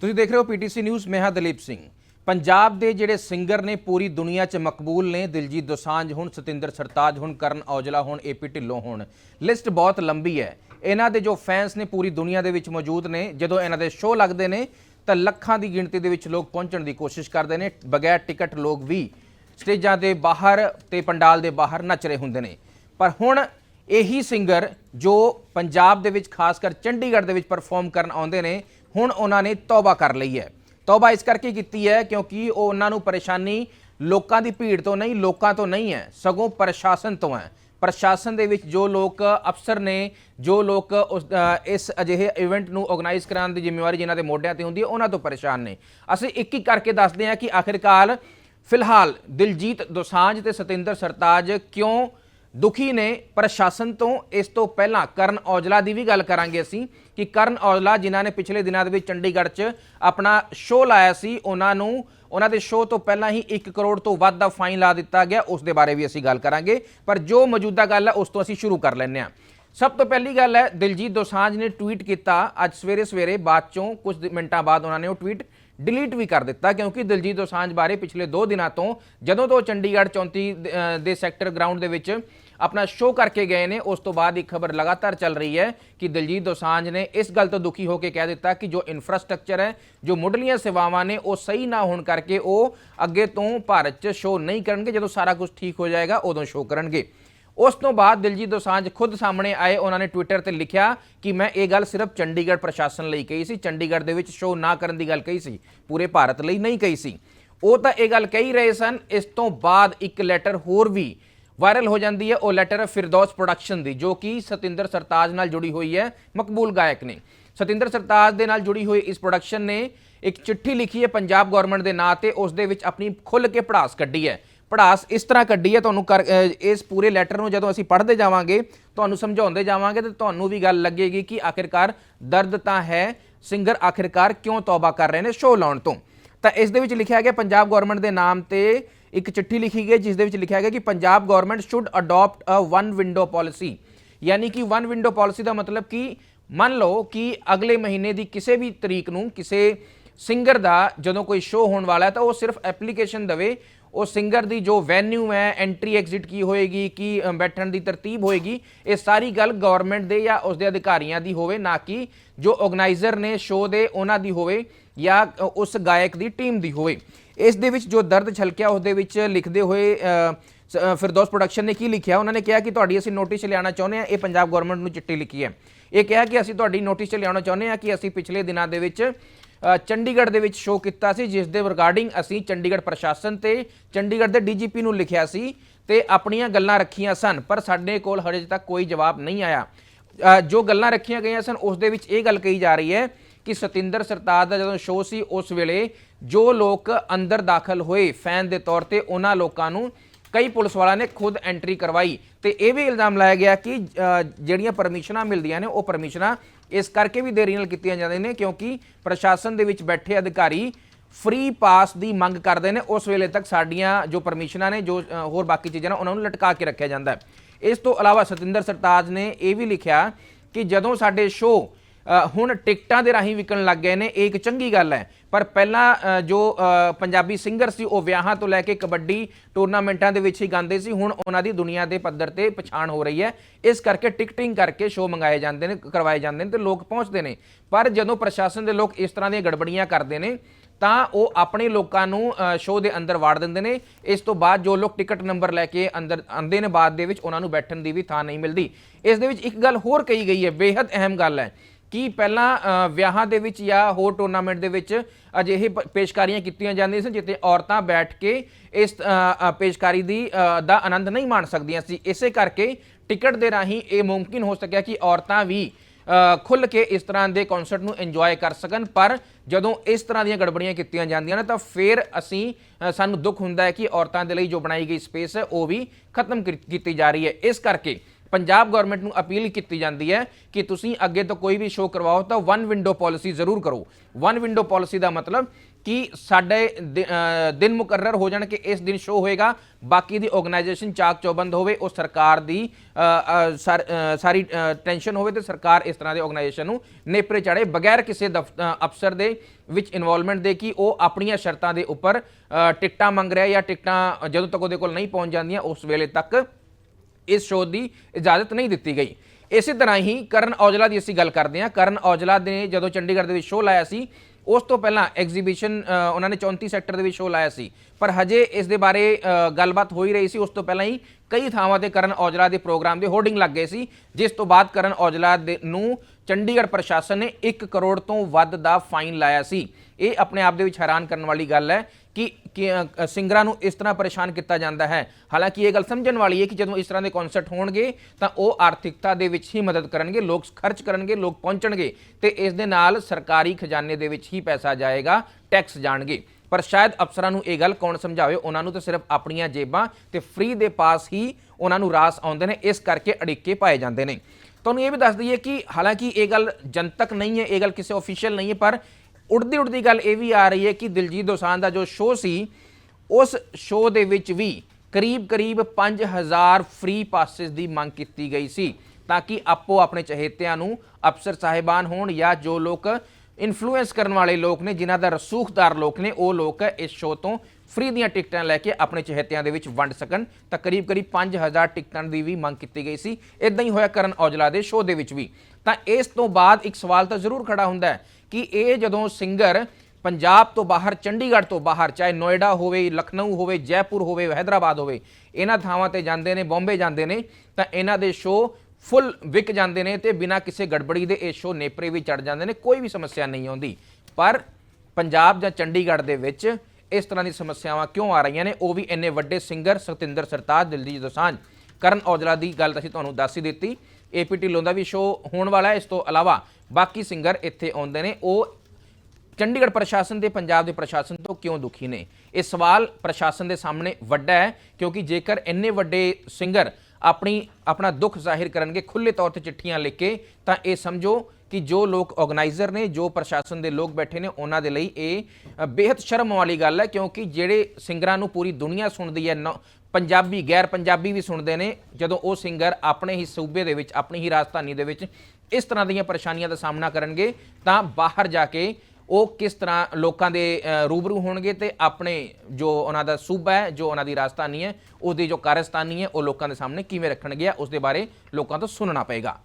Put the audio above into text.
ਤੁਸੀਂ ਦੇਖ ਰਹੇ ਹੋ ਪੀਟੀਸੀ ਨਿਊਜ਼, ਮੈਂ ਹਾਂ ਦਲੀਪ ਸਿੰਘ। ਪੰਜਾਬ ਦੇ ਜਿਹੜੇ ਸਿੰਗਰ ਨੇ, ਪੂਰੀ ਦੁਨੀਆ 'ਚ ਮਕਬੂਲ ਨੇ। ਦਿਲਜੀਤ ਦੋਸਾਂਝ ਹੁਣ, ਸਤਿੰਦਰ ਸਰਤਾਜ ਹੁਣ, ਕਰਨ ਔਜਲਾ ਹੁਣ ਏਪੀ ਢਿੱਲੋਂ ਹੁਣ। ਲਿਸਟ ਬਹੁਤ ਲੰਬੀ ਹੈ। ਇਹਨਾਂ ਦੇ ਜੋ ਫੈਨਸ ਨੇ, ਪੂਰੀ ਦੁਨੀਆ ਦੇ ਵਿੱਚ ਮੌਜੂਦ ਨੇ। ਜਦੋਂ ਇਹਨਾਂ ਦੇ ਸ਼ੋਅ ਲੱਗਦੇ ਨੇ, ਤਾਂ ਲੱਖਾਂ ਦੀ ਗਿਣਤੀ ਦੇ ਵਿੱਚ ਲੋਕ ਪਹੁੰਚਣ ਦੀ ਕੋਸ਼ਿਸ਼ ਕਰਦੇ ਨੇ। ਬਗੈਰ ਟਿਕਟ ਲੋਕ ਵੀ ਸਟੇਜਾਂ ਦੇ ਬਾਹਰ ਤੇ ਪੰਡਾਲ ਦੇ ਬਾਹਰ ਨੱਚ ਰਹੇ ਹੁੰਦੇ ਨੇ। ਪਰ ਹੁਣ ਇਹੀ ਸਿੰਗਰ ਜੋ ਪੰਜਾਬ ਦੇ ਵਿੱਚ, ਖਾਸ ਕਰ ਚੰਡੀਗੜ੍ਹ ਦੇ ਵਿੱਚ ਪਰਫਾਰਮ ਕਰਨ ਆਉਂਦੇ ਨੇ ਹੁਣ ਉਹਨਾਂ ਨੇ ਤੌਬਾ ਕਰ ਲਈ ਹੈ। ਤੌਬਾ ਇਸ ਕਰਕੇ ਕੀਤੀ ਹੈ ਕਿਉਂਕਿ ਉਹ ਉਹਨਾਂ ਨੂੰ ਪਰੇਸ਼ਾਨੀ ਲੋਕਾਂ ਦੀ ਭੀੜ ਤੋਂ ਨਹੀਂ, ਲੋਕਾਂ ਤੋਂ ਨਹੀਂ ਹੈ, ਸਗੋਂ ਪ੍ਰਸ਼ਾਸਨ ਤੋਂ ਹੈ। ਪ੍ਰਸ਼ਾਸਨ ਦੇ ਵਿੱਚ ਜੋ ਲੋਕ ਅਫਸਰ ਨੇ, ਜੋ ਲੋਕ ਉਸ ਇਸ ਅਜਿਹੇ ਇਵੈਂਟ ਨੂੰ ਆਰਗੇਨਾਈਜ਼ ਕਰਾਉਣ ਦੀ ਜ਼ਿੰਮੇਵਾਰੀ ਜਿਨ੍ਹਾਂ ਦੇ ਮੋਢਿਆਂ ਤੇ ਹੁੰਦੀ ਹੈ, ਉਹਨਾਂ ਤੋਂ ਪਰੇਸ਼ਾਨ ਨੇ। ਅਸੀਂ ਇੱਕ ਇੱਕ ਕਰਕੇ ਦੱਸਦੇ ਹਾਂ ਕਿ ਆਖਿਰਕਾਰ ਫਿਲਹਾਲ ਦਿਲਜੀਤ ਦੋਸਾਂਝ ਤੇ ਸਤਿੰਦਰ ਸਰਤਾਜ ਕਿਉਂ ਦੁਖੀ ਨੇ, ਪ੍ਰਸ਼ਾਸਨ ਤੋਂ ਇਸ ਤੋਂ ਪਹਿਲਾਂ ਕਰਨ ਔਜਲਾ ਦੀ ਵੀ ਗੱਲ ਕਰਾਂਗੇ ਅਸੀਂ। ਕਿ ਕਰਨ ਔਜਲਾ, ਜਿਨ੍ਹਾਂ ਨੇ ਪਿਛਲੇ ਦਿਨਾਂ ਦੇ ਵਿੱਚ ਚੰਡੀਗੜ੍ਹ 'ਚ ਆਪਣਾ ਸ਼ੋਅ ਲਾਇਆ ਸੀ, ਉਹਨਾਂ ਨੂੰ, ਉਹਨਾਂ ਦੇ ਸ਼ੋਅ ਤੋਂ ਪਹਿਲਾਂ ਹੀ 1 ਕਰੋੜ ਤੋਂ ਵੱਧ ਦਾ ਫਾਈਨ ਲਾ ਦਿੱਤਾ ਗਿਆ। ਉਸ ਦੇ ਬਾਰੇ ਵੀ ਅਸੀਂ ਗੱਲ ਕਰਾਂਗੇ। ਪਰ ਜੋ ਮੌਜੂਦਾ ਗੱਲ ਹੈ, ਉਸ ਤੋਂ ਅਸੀਂ ਸ਼ੁਰੂ ਕਰ ਲੈਂਦੇ ਹਾਂ। ਸਭ ਤੋਂ ਪਹਿਲੀ ਗੱਲ ਹੈ, ਦਿਲਜੀਤ ਦੋਸਾਂਝ ਨੇ ਟਵੀਟ ਕੀਤਾ। ਅੱਜ ਸਵੇਰੇ ਸਵੇਰੇ ਬਾਅਦ ਚੋਂ ਕੁਝ ਮਿੰਟਾਂ ਬਾਅਦ ਉਹਨਾਂ ਨੇ ਉਹ ਟਵੀਟ ਡਿਲੀਟ ਵੀ ਕਰ ਦਿੱਤਾ, ਕਿਉਂਕਿ ਦਿਲਜੀਤ ਦੋਸਾਂਝ ਬਾਰੇ ਪਿਛਲੇ 2 ਦਿਨਾਂ ਤੋਂ, ਜਦੋਂ ਤੋਂ ਚੰਡੀਗੜ੍ਹ 34 ਦੇ ਸੈਕਟਰ ਗਰਾਊਂਡ ਦੇ ਵਿੱਚ ਆਪਣਾ ਸ਼ੋਅ ਕਰਕੇ ਗਏ ਨੇ, ਉਸ ਤੋਂ ਬਾਅਦ ਇੱਕ ਖਬਰ ਲਗਾਤਾਰ ਚੱਲ ਰਹੀ ਹੈ ਕਿ ਦਿਲਜੀਤ ਦੋਸਾਂਝ ਨੇ ਇਸ ਗੱਲ ਤੋਂ ਦੁਖੀ ਹੋ ਕੇ ਕਹਿ ਦਿੱਤਾ ਕਿ ਜੋ ਇਨਫਰਾਸਟ੍ਰਕਚਰ ਹੈ, ਜੋ ਮੁੱਢਲੀਆਂ ਸੇਵਾਵਾਂ ਨੇ, ਉਹ ਸਹੀ ਨਾ ਹੋਣ ਕਰਕੇ ਉਹ ਅੱਗੇ ਤੋਂ ਭਾਰਤ 'ਚ ਸ਼ੋਅ ਨਹੀਂ ਕਰਨਗੇ। ਜਦੋਂ ਸਾਰਾ ਕੁਝ ਠੀਕ ਹੋ ਜਾਏਗਾ, ਉਦੋਂ ਸ਼ੋਅ ਕਰਨਗੇ। ਉਸ ਤੋਂ ਬਾਅਦ ਦਿਲਜੀਤ ਦੋਸਾਂਝ ਖੁਦ ਸਾਹਮਣੇ ਆਏ। ਉਹਨਾਂ ਨੇ ਟਵਿੱਟਰ ਤੇ ਲਿਖਿਆ ਕਿ ਮੈਂ ਇਹ ਗੱਲ ਸਿਰਫ ਚੰਡੀਗੜ੍ਹ ਪ੍ਰਸ਼ਾਸਨ ਲਈ ਕਹੀ ਸੀ। ਚੰਡੀਗੜ੍ਹ ਦੇ ਵਿੱਚ ਸ਼ੋਅ ਨਾ ਕਰਨ ਦੀ ਗੱਲ ਕਹੀ ਸੀ। ਪੂਰੇ ਭਾਰਤ ਲਈ ਨਹੀਂ ਕਹੀ ਸੀ। ਉਹ ਤਾਂ ਇਹ ਗੱਲ ਕਹੀ ਰਹੇ ਸਨ। ਇਸ ਤੋਂ ਬਾਅਦ ਇੱਕ ਲੈਟਰ ਹੋਰ ਵੀ ਵਾਇਰਲ ਹੋ ਜਾਂਦੀ ਹੈ ਉਹ ਲੈਟਰ ਹੈ ਫਿਰਦੌਸ ਪ੍ਰੋਡਕਸ਼ਨ ਦੀ, ਜੋ ਕਿ ਸਤਿੰਦਰ ਸਰਤਾਜ ਨਾਲ ਜੁੜੀ ਹੋਈ ਹੈ, ਮਕਬੂਲ ਗਾਇਕ ਨੇ। ਸਤਿੰਦਰ ਸਰਤਾਜ ਦੇ ਨਾਲ ਜੁੜੀ ਹੋਈ ਇਸ ਪ੍ਰੋਡਕਸ਼ਨ ਨੇ ਇੱਕ ਚਿੱਠੀ ਲਿਖੀ ਹੈ ਪੰਜਾਬ ਗਵਰਨਮੈਂਟ ਦੇ ਨਾਂ ਤੇ, ਉਸ ਦੇ ਵਿੱਚ ਆਪਣੀ ਖੁੱਲ ਕੇ ਪੜਾਸ ਕੱਢੀ ਹੈ। ਪੜਾਸ ਇਸ ਤਰ੍ਹਾਂ ਕੱਢੀ ਹੈ, ਤੁਹਾਨੂੰ ਕਰ- ਇਸ ਪੂਰੇ ਲੈਟਰ ਨੂੰ ਜਦੋਂ ਅਸੀਂ ਪੜ੍ਹਦੇ ਜਾਵਾਂਗੇ, ਤੁਹਾਨੂੰ ਸਮਝਾਉਂਦੇ ਜਾਵਾਂਗੇ ਤੇ ਤੁਹਾਨੂੰ ਵੀ ਗੱਲ ਲੱਗੇਗੀ ਕਿ ਆਖਿਰਕਾਰ ਦਰਦ ਤਾਂ ਹੈ, ਸਿੰਗਰ ਆਖਿਰਕਾਰ ਕਿਉਂ ਤੌਬਾ ਕਰ ਰਹੇ ਨੇ ਸ਼ੋਅ ਲਾਉਣ ਤੋਂ। ਤਾਂ ਇਸ ਦੇ ਵਿੱਚ ਲਿਖਿਆ ਗਿਆ, ਪੰਜਾਬ ਗਵਰਨਮੈਂਟ ਦੇ ਨਾਮ ਤੇ ਇੱਕ ਚਿੱਠੀ ਲਿਖੀ ਗਈ ਜਿਸ ਦੇ ਵਿੱਚ ਲਿਖਿਆ ਗਿਆ ਕਿ Punjab government should adopt a one window policy ਯਾਨੀ ਕਿ ਵਨ ਵਿੰਡੋ ਪਾਲਿਸੀ ਦਾ ਮਤਲਬ ਕਿ ਮੰਨ ਲਓ ਕਿ ਅਗਲੇ ਮਹੀਨੇ ਦੀ ਕਿਸੇ ਵੀ ਤਰੀਕ ਨੂੰ ਕਿਸੇ ਸਿੰਗਰ ਦਾ ਜਦੋਂ ਕੋਈ ਸ਼ੋਅ ਹੋਣ ਵਾਲਾ ਹੈ, ਤਾਂ ਉਹ ਸਿਰਫ ਐਪਲੀਕੇਸ਼ਨ ਦਵੇ। ਉਹ ਸਿੰਗਰ ਦੀ ਜੋ ਵੈਨਿਊ ਹੈ ਐਂਟਰੀ ਐਗਜ਼ਿਟ ਕੀ ਹੋਏਗੀ, ਕੀ ਬੈਠਣ ਦੀ ਤਰਤੀਬ ਹੋਏਗੀ, ਇਹ ਸਾਰੀ ਗੱਲ ਗਵਰਨਮੈਂਟ ਦੇ ਜਾਂ ਉਸ ਦੇ ਅਧਿਕਾਰੀਆਂ ਦੀ ਹੋਵੇ, ਨਾ ਕਿ ਜੋ ਆਰਗੇਨਾਈਜ਼ਰ ਨੇ ਸ਼ੋਅ ਦੇ ਉਹਨਾਂ ਦੀ ਹੋਵੇ ਜਾਂ ਉਸ ਗਾਇਕ ਦੀ ਟੀਮ ਦੀ ਹੋਵੇ। ਇਸ ਦੇ ਵਿੱਚ ਜੋ ਦਰਦ ਛਲਕਿਆ, ਉਸ ਦੇ ਵਿੱਚ ਲਿਖਦੇ ਹੋਏ ਸ- ਫਿਰਦੌਸ ਪ੍ਰੋਡਕਸ਼ਨ ਨੇ ਕੀ ਲਿਖਿਆ? ਉਹਨਾਂ ਨੇ ਕਿਹਾ ਕਿ ਤੁਹਾਡੀ ਅਸੀਂ ਨੋਟਿਸ ਲਿਆਉਣਾ ਚਾਹੁੰਦੇ ਹਾਂ, ਇਹ ਪੰਜਾਬ ਗਵਰਨਮੈਂਟ ਨੂੰ ਚਿੱਠੀ ਲਿਖੀ ਹੈ। ਇਹ ਕਿਹਾ ਕਿ ਅਸੀਂ ਤੁਹਾਡੀ ਨੋਟਿਸ ਲਿਆਉਣਾ ਚਾਹੁੰਦੇ ਹਾਂ ਕਿ ਅਸੀਂ ਪਿਛਲੇ ਦਿਨਾਂ ਦੇ ਵਿੱਚ ਚੰਡੀਗੜ੍ਹ ਦੇ ਵਿੱਚ ਸ਼ੋਅ ਕੀਤਾ ਸੀ, ਜਿਸ ਦੇ ਰਿਗਾਰਡਿੰਗ ਅਸੀਂ ਚੰਡੀਗੜ੍ਹ ਪ੍ਰਸ਼ਾਸਨ ਤੇ ਚੰਡੀਗੜ੍ਹ ਦੇ ਡੀਜੀਪੀ ਨੂੰ ਲਿਖਿਆ ਸੀ ਤੇ ਆਪਣੀਆਂ ਗੱਲਾਂ ਰੱਖੀਆਂ ਸਨ, ਪਰ ਸਾਡੇ ਕੋਲ ਹਜੇ ਤੱਕ ਕੋਈ ਜਵਾਬ ਨਹੀਂ ਆਇਆ। ਜੋ ਗੱਲਾਂ ਰੱਖੀਆਂ ਗਈਆਂ ਸਨ, ਉਸ ਦੇ ਵਿੱਚ ਇਹ ਗੱਲ ਕਹੀ ਜਾ ਰਹੀ ਹੈ ਕਿ ਸਤਿੰਦਰ ਸਰਤਾਜ ਦਾ ਜਦੋਂ ਸ਼ੋਅ ਸੀ, ਉਸ ਵੇਲੇ ਜੋ ਲੋਕ ਅੰਦਰ ਦਾਖਲ ਹੋਏ ਫੈਨ ਦੇ ਤੌਰ ਤੇ ਉਹਨਾਂ ਲੋਕਾਂ ਨੂੰ ਕਈ ਪੁਲਿਸ ਵਾਲਿਆਂ ਨੇ ਖੁਦ ਐਂਟਰੀ ਕਰਵਾਈ ਤੇ ਇਹ ਵੀ ਇਲਜ਼ਾਮ ਲਾਇਆ ਗਿਆ ਕਿ ਜਿਹੜੀਆਂ ਪਰਮਿਸ਼ਨਾਂ ਮਿਲਦੀਆਂ ਨੇ, ਉਹ ਪਰਮਿਸ਼ਨਾਂ ਇਸ ਕਰਕੇ ਵੀ ਦੇਰੀ ਨਾਲ ਕੀਤੀਆਂ ਜਾਂਦੀਆਂ ਨੇ ਕਿਉਂਕਿ ਪ੍ਰਸ਼ਾਸਨ ਦੇ ਵਿੱਚ ਬੈਠੇ ਅਧਿਕਾਰੀ ਫ੍ਰੀ ਪਾਸ ਦੀ ਮੰਗ ਕਰਦੇ ਨੇ। ਉਸ ਵੇਲੇ ਤੱਕ ਸਾਡੀਆਂ ਜੋ ਪਰਮਿਸ਼ਨਾਂ ਨੇ, ਜੋ ਹੋਰ ਬਾਕੀ ਚੀਜ਼ਾਂ ਨੇ, ਉਹਨਾਂ ਨੂੰ ਲਟਕਾ ਕੇ ਰੱਖਿਆ ਜਾਂਦਾ ਹੈ। ਇਸ ਤੋਂ ਇਲਾਵਾ ਸਤਿੰਦਰ ਸਰਤਾਜ ਨੇ ਇਹ ਵੀ ਲਿਖਿਆ ਕਿ ਜਦੋਂ ਸਾਡੇ ਸ਼ੋਅ ਹੁਣ ਟਿਕਟਾਂ ਦੇ ਰਾਹੀਂ ਵਿਕਣ ਲੱਗ ਗਏ ਨੇ, ਇਹ ਇੱਕ ਚੰਗੀ ਗੱਲ ਹੈ। ਪਰ ਪਹਿਲਾਂ ਜੋ ਪੰਜਾਬੀ ਸਿੰਗਰ ਸੀ, ਉਹ ਵਿਆਹਾਂ ਤੋਂ ਲੈ ਕੇ ਕਬੱਡੀ ਟੂਰਨਾਮੈਂਟਾਂ ਦੇ ਵਿੱਚ ਹੀ ਗਾਉਂਦੇ ਸੀ, ਹੁਣ ਉਹਨਾਂ ਦੀ ਦੁਨੀਆ ਦੇ ਪੱਧਰ ਤੇ ਪਛਾਣ ਹੋ ਰਹੀ ਹੈ। ਇਸ ਕਰਕੇ ਟਿਕਟਿੰਗ ਕਰਕੇ ਸ਼ੋਅ ਮੰਗਾਏ ਜਾਂਦੇ ਨੇ, ਕਰਵਾਏ ਜਾਂਦੇ ਨੇ ਤੇ ਲੋਕ ਪਹੁੰਚਦੇ ਨੇ। ਪਰ ਜਦੋਂ ਪ੍ਰਸ਼ਾਸਨ ਦੇ ਲੋਕ ਇਸ ਤਰ੍ਹਾਂ ਦੀਆਂ ਗੜਬੜੀਆਂ ਕਰਦੇ ਨੇ, ਤਾਂ ਉਹ ਆਪਣੇ ਲੋਕਾਂ ਨੂੰ ਸ਼ੋਅ ਦੇ ਅੰਦਰ ਵਾੜ ਦਿੰਦੇ ਨੇ। ਇਸ ਤੋਂ ਬਾਅਦ ਜੋ ਲੋਕ ਟਿਕਟ ਨੰਬਰ ਲੈ ਕੇ ਅੰਦਰ ਆਉਂਦੇ ਨੇ, ਬਾਅਦ ਦੇ ਵਿੱਚ ਉਹਨਾਂ ਨੂੰ ਬੈਠਣ ਦੀ ਵੀ ਥਾਂ ਨਹੀਂ ਮਿਲਦੀ। ਇਸ ਦੇ ਵਿੱਚ ਇੱਕ ਗੱਲ ਹੋਰ ਕਹੀ ਗਈ ਹੈ ਬੇहद ਅਹਿਮ ਗੱਲ ਹੈ। ਕੀ ਪਹਿਲਾਂ ਵਿਆਹਾਂ ਦੇ ਵਿੱਚ ਜਾਂ ਹੋਰ ਟੂਰਨਾਮੈਂਟ ਦੇ ਵਿੱਚ ਅਜਿਹੇ ਪ- ਪੇਸ਼ਕਾਰੀਆਂ ਕੀਤੀਆਂ ਜਾਂਦੀਆਂ ਸੀ ਜਿੱਥੇ ਔਰਤਾਂ ਬੈਠ ਕੇ ਇਸ ਪੇਸ਼ਕਾਰੀ ਦੀ ਦਾ ਆਨੰਦ ਨਹੀਂ ਮਾਣ ਸਕਦੀਆਂ ਸੀ। ਇਸੇ ਕਰਕੇ ਟਿਕਟ ਦੇ ਰਾਹੀਂ ਇਹ ਮੁਮਕਿਨ ਹੋ ਸਕਿਆ ਕਿ ਔਰਤਾਂ ਵੀ ਅ, ਖੁੱਲ ਕੇ ਇਸ ਤਰ੍ਹਾਂ ਦੇ ਕਨਸਰਟ ਨੂੰ ਇੰਜੋਏ ਕਰ ਸਕਣ। ਪਰ ਜਦੋਂ ਇਸ ਤਰ੍ਹਾਂ ਦੀਆਂ ਗੜਬੜੀਆਂ ਕੀਤੀਆਂ ਜਾਂਦੀਆਂ ਨੇ ਤਾਂ ਫਿਰ ਅਸੀਂ ਸਾਨੂੰ ਦੁੱਖ ਹੁੰਦਾ ਹੈ ਕਿ ਔਰਤਾਂ ਦੇ ਲਈ ਜੋ ਬਣਾਈ ਗਈ ਸਪੇਸ ਹੈ ਉਹ ਵੀ ਖਤਮ ਕਰ- ਕੀਤੀ ਜਾ ਰਹੀ ਹੈ। ਇਸ ਕਰਕੇ ਪੰਜਾਬ ਗਵਰਨਮੈਂਟ ਨੂੰ ਅਪੀਲ ਕੀਤੀ ਜਾਂਦੀ ਹੈ ਕਿ ਤੁਸੀਂ ਅੱਗੇ ਤੋਂ ਕੋਈ ਵੀ ਸ਼ੋਅ ਕਰਵਾਓ ਤਾਂ ਵਨ ਵਿੰਡੋ ਪਾਲਿਸੀ ਜ਼ਰੂਰ ਕਰੋ। ਵਨ ਵਿੰਡੋ ਪਾਲਿਸੀ ਦਾ ਮਤਲਬ ਕਿ ਸਾਡੇ ਦਿਨ ਮੁਕਰਰ ਹੋ ਜਾਣ ਕਿ ਇਸ ਦਿਨ ਸ਼ੋਅ ਹੋਏਗਾ ਬਾਕੀ ਦੀ ਆਰਗੇਨਾਈਜੇਸ਼ਨ ਚਾਕ ਚੌਬੰਦ ਹੋਵੇ ਉਹ ਸਰਕਾਰ ਦੀ ਅਹ, ਸਾਰੀ ਟੈਨਸ਼ਨ ਹੋਵੇ ਤੇ ਸਰਕਾਰ ਇਸ ਤਰ੍ਹਾਂ ਦੇ ਆਰਗੇਨਾਈਜੇਸ਼ਨ ਨੂੰ ਨੇਪਰੇ ਚਾੜੇ ਬਗੈਰ ਕਿਸੇ ਦਫ਼- ਅਫਸਰ ਦੇ ਵਿੱਚ ਇਨਵੋਲਵਮੈਂਟ ਦੇ ਕਿ ਉਹ ਆਪਣੀਆਂ ਸ਼ਰਤਾਂ ਦੇ ਉੱਪਰ ਟਿਕਟਾਂ ਮੰਗ ਰਿਹਾ ਜਾਂ ਟਿਕਟਾਂ ਜਦੋਂ ਤੱਕ ਉਹਦੇ ਕੋਲ ਨਹੀਂ ਪਹੁੰਚ ਜਾਂਦੀਆਂ ਉਸ ਵੇਲੇ ਤੱਕ ਇਸ ਸ਼ੋਅ ਦੀ ਇਜਾਜ਼ਤ ਨਹੀਂ ਦਿੱਤੀ ਗਈ। ਇਸੇ ਤਰ੍ਹਾਂ ਹੀ ਕਰਨ ਔਜਲਾ ਦੀ ਅਸੀਂ ਗੱਲ ਕਰਦੇ ਹਾਂ। ਕਰਨ ਔਜਲਾ ਨੇ ਜਦੋਂ ਚੰਡੀਗੜ੍ਹ ਦੇ ਵਿੱਚ ਸ਼ੋਅ ਲਾਇਆ ਸੀ, ਉਸ ਤੋਂ ਪਹਿਲਾਂ ਐਗਜ਼ੀਬਿਸ਼ਨ ਉਹਨਾਂ ਨੇ 34 ਸੈਕਟਰ ਦੇ ਵਿੱਚ ਸ਼ੋਅ ਲਾਇਆ ਸੀ। ਪਰ ਹਜੇ ਇਸ ਦੇ ਬਾਰੇ ਗੱਲਬਾਤ ਹੋ ਹੀ ਰਹੀ ਸੀ। ਉਸ ਤੋਂ ਪਹਿਲਾਂ ਹੀ ਕਈ ਥਾਵਾਂ ਤੇ ਕਰਨ ਔਜਲਾ ਦੇ ਪ੍ਰੋਗਰਾਮ ਦੇ ਹੋਰਡਿੰਗ ਲੱਗ ਗਏ ਸੀ। ਜਿਸ ਤੋਂ ਬਾਅਦ ਕਰਨ ਔਜਲਾ ਦੇ ਨੂੰ ਚੰਡੀਗੜ੍ਹ ਪ੍ਰਸ਼ਾਸਨ ਨੇ 1 ਕਰੋੜ ਤੋਂ ਵੱਧ ਦਾ ਫਾਈਨ ਲਾਇਆ ਸੀ। ਇਹ ਆਪਣੇ ਆਪ ਦੇ ਵਿੱਚ ਹੈਰਾਨ ਕਰਨ ਵਾਲੀ ਗੱਲ ਹੈ ਕਿ ਕਿ, ਸਿੰਗਰਾਂ ਨੂੰ ਇਸ ਤਰ੍ਹਾਂ ਪਰੇਸ਼ਾਨ ਕੀਤਾ ਜਾਂਦਾ ਹੈ। ਹਾਲਾਂਕਿ ਇਹ ਗੱਲ ਸਮਝਣ ਵਾਲੀ ਹੈ ਕਿ ਜਦੋਂ ਇਸ ਤਰ੍ਹਾਂ ਦੇ ਕਨਸਰਟ ਹੋਣਗੇ ਤਾਂ ਉਹ ਆਰਥਿਕਤਾ ਦੇ ਵਿੱਚ ਹੀ ਮਦਦ ਕਰਨਗੇ ਲੋਕ ਖਰਚ ਕਰਨਗੇ ਲੋਕ ਪਹੁੰਚਣਗੇ ਤੇ ਇਸ ਦੇ ਨਾਲ ਸਰਕਾਰੀ ਖਜ਼ਾਨੇ ਦੇ ਵਿੱਚ ਹੀ ਪੈਸਾ ਜਾਏਗਾ ਟੈਕਸ ਜਾਣਗੇ। ਪਰ ਸ਼ਾਇਦ ਅਫਸਰਾਂ ਨੂੰ ਇਹ ਗੱਲ ਕੌਣ ਸਮਝਾਵੇ? ਉਹਨਾਂ ਨੂੰ ਤਾਂ ਸਿਰਫ ਆਪਣੀਆਂ ਜੇਬਾਂ ਤੇ ਫ੍ਰੀ ਦੇ ਪਾਸ ਹੀ ਉਹਨਾਂ ਨੂੰ ਰਾਸ ਆਉਂਦੇ ਨੇ ਇਸ ਕਰਕੇ ਅੜਿੱਕੇ ਪਾਏ ਜਾਂਦੇ ਨੇ। ਤੁਹਾਨੂੰ ਇਹ ਵੀ ਦੱਸ ਦਈਏ ਕਿ ਹਾਲਾਂਕਿ ਇਹ ਗੱਲ ਜਨਤਕ ਨਹੀਂ ਹੈ, ਇਹ ਗੱਲ ਕਿਸੇ ਅਫੀਸ਼ੀਅਲ ਨਹੀਂ ਹੈ, ਪਰ ਉੜਦੀ ਉੜਦੀ ਗੱਲ ਇਹ ਵੀ ਆ ਰਹੀ ਹੈ ਕਿ ਦਿਲਜੀਤ ਦੋਸਾਂਝ ਦਾ ਜੋ ਸ਼ੋਅ ਸੀ, ਉਸ ਸ਼ੋਅ ਦੇ ਵਿੱਚ ਵੀ ਕਰੀਬ ਕਰੀਬ 5000 ਫ੍ਰੀ ਪਾਸਿਸ ਦੀ ਮੰਗ ਕੀਤੀ ਗਈ ਸੀ, ਤਾਂ ਕਿ ਆਪੋ ਆਪਣੇ ਚਹੇਤਿਆਂ ਨੂੰ ਅਫਸਰ ਸਾਹਿਬਾਨ ਹੋਣ ਜਾਂ ਜੋ ਲੋਕ ਇਨਫਲੂਐਂਸ ਕਰਨ ਵਾਲੇ ਲੋਕ ਨੇ, ਜਿਨ੍ਹਾਂ ਦਾ ਰਸੂਖਦਾਰ ਲੋਕ ਨੇ, ਉਹ ਲੋਕ ਇਸ ਸ਼ੋਅ ਤੋਂ ਫ੍ਰੀ ਦੀਆਂ ਟਿਕਟਾਂ ਲੈ ਕੇ ਆਪਣੇ ਚਹੇਤਿਆਂ ਦੇ ਵਿੱਚ ਵੰਡ ਸਕਣ। ਤਾਂ ਕਰੀਬ ਕਰੀਬ 5000 ਟਿਕਟਾਂ ਦੀ ਵੀ ਮੰਗ ਕੀਤੀ ਗਈ ਸੀ। ਇਦਾਂ ਹੀ ਹੋਇਆ ਕਰਨ ਔਜਲਾ ਦੇ ਸ਼ੋਅ ਦੇ ਵਿੱਚ ਵੀ। ਤਾਂ ਇਸ ਤੋਂ ਬਾਅਦ ਇੱਕ ਸਵਾਲ ਤਾਂ ਜ਼ਰੂਰ ਖੜਾ ਹੁੰਦਾ ਹੈ ਕਿ ਇਹ ਜਦੋਂ ਸਿੰਗਰ ਪੰਜਾਬ ਤੋਂ ਬਾਹਰ, ਚੰਡੀਗੜ੍ਹ ਤੋਂ ਬਾਹਰ, ਚਾਹੇ ਨੋਇਡਾ ਹੋਵੇ, ਲਖਨਊ ਹੋਵੇ, ਜੈਪੁਰ ਹੋਵੇ, ਹੈਦਰਾਬਾਦ ਹੋਵੇ, ਇਹਨਾਂ ਥਾਵਾਂ ਤੇ ਜਾਂਦੇ ਨੇ, ਬੰਬੇ ਜਾਂਦੇ ਨੇ, ਤਾਂ ਇਹਨਾਂ ਦੇ ਸ਼ੋਅ ਫੁੱਲ ਵਿਕ ਜਾਂਦੇ ਨੇ ਤੇ ਬਿਨਾਂ ਕਿਸੇ ਗੜਬੜੀ ਦੇ ਇਹ ਸ਼ੋਅ ਨੇਪਰੇ ਵੀ ਚੜ ਜਾਂਦੇ ਨੇ, ਕੋਈ ਵੀ ਸਮੱਸਿਆ ਨਹੀਂ ਆਉਂਦੀ। ਪਰ ਪੰਜਾਬ ਜਾਂ ਚੰਡੀਗੜ੍ਹ ਦੇ ਵਿੱਚ ਇਸ ਤਰ੍ਹਾਂ ਦੀ ਸਮੱਸਿਆਵਾਂ ਕਿਉਂ ਆ ਰਹੀਆਂ ਨੇ, ਉਹ ਵੀ ਇੰਨੇ ਵੱਡੇ ਸਿੰਗਰ ਸਤਿੰਦਰ ਸਰਤਾਜ, ਦਿਲਜੀਤ ਦੋਸਾਂਝ। ਕਰਨ ਔਜਲਾ ਦੀ ਗੱਲ ਅਸੀਂ ਤੁਹਾਨੂੰ ਦੱਸ ਹੀ ਦਿੱਤੀ। ਏਪੀ ਢਿੱਲੋਂ ਦਾ ਵੀ ਸ਼ੋਅ ਹੋਣ ਵਾਲਾ ਹੈ। ਇਸ ਤੋਂ ਇਲਾਵਾ ਬਾਕੀ ਸਿੰਗਰ ਇੱਥੇ ਆਉਂਦੇ ਨੇ। ਉਹ ਚੰਡੀਗੜ੍ਹ ਪ੍ਰਸ਼ਾਸਨ ਤੇ ਪੰਜਾਬ ਦੇ ਪ੍ਰਸ਼ਾਸਨ ਤੋਂ ਕਿਉਂ ਦੁਖੀ ਨੇ? ਇਹ ਸਵਾਲ ਪ੍ਰਸ਼ਾਸਨ ਦੇ ਸਾਹਮਣੇ ਵੱਡਾ ਹੈ, ਕਿਉਂਕਿ ਜੇਕਰ ਇੰਨੇ ਵੱਡੇ ਸਿੰਗਰ ਆਪਣੀ ਆਪਣਾ ਦੁੱਖ ਜ਼ਾਹਿਰ ਕਰਨਗੇ ਖੁੱਲੇ ਤੌਰ ਤੇ ਚਿੱਠੀਆਂ ਲਿਖ ਕੇ ਤਾਂ ਇਹ ਸਮਝੋ ਕਿ ਜੋ ਲੋਕ ਆਰਗੇਨਾਈਜ਼ਰ ਨੇ ਜੋ ਪ੍ਰਸ਼ਾਸਨ ਦੇ ਲੋਕ ਬੈਠੇ ਨੇ ਉਹਨਾਂ ਦੇ ਲਈ ਇਹ ਅ, ਬੇहद ਸ਼ਰਮ ਵਾਲੀ ਗੱਲ ਹੈ ਕਿਉਂਕਿ ਜਿਹੜੇ ਸਿੰਗਰਾਂ ਨੂੰ ਪੂਰੀ ਦੁਨੀਆ ਸੁਣਦੀ ਹੈ ਨ- ਪੰਜਾਬੀ ਗੈਰ ਪੰਜਾਬੀ ਵੀ ਸੁਣਦੇ ਨੇ ਜਦੋਂ ਉਹ ਸਿੰਗਰ ਆਪਣੇ ਹੀ ਸੂਬੇ ਦੇ ਵਿੱਚ ਆਪਣੀ ਹੀ ਰਾਜਧਾਨੀ ਦੇ ਵਿੱਚ ਇਸ ਤਰ੍ਹਾਂ ਦੀਆਂ ਪਰੇਸ਼ਾਨੀਆਂ ਦਾ ਸਾਹਮਣਾ ਕਰਨਗੇ ਤਾਂ ਬਾਹਰ ਜਾ ਕੇ ਉਹ ਕਿਸ ਤਰ੍ਹਾਂ ਲੋਕਾਂ ਦੇ ਰੂਬਰੂ ਹੋਣਗੇ ਤੇ ਆਪਣੇ ਜੋ ਉਹਨਾਂ ਦਾ ਸੂਬਾ ਹੈ, ਜੋ ਉਹਨਾਂ ਦੀ ਰਾਜਧਾਨੀ ਹੈ, ਉਹਦੀ ਜੋ ਕਾਰਸਤਾਨੀ ਹੈ, ਉਹ ਲੋਕਾਂ ਦੇ ਸਾਹਮਣੇ ਕਿਵੇਂ ਰੱਖਣਗੇ ਉਸ ਦੇ ਬਾਰੇ ਲੋਕਾਂ ਤੋਂ ਸੁਣਨਾ ਪਏਗਾ।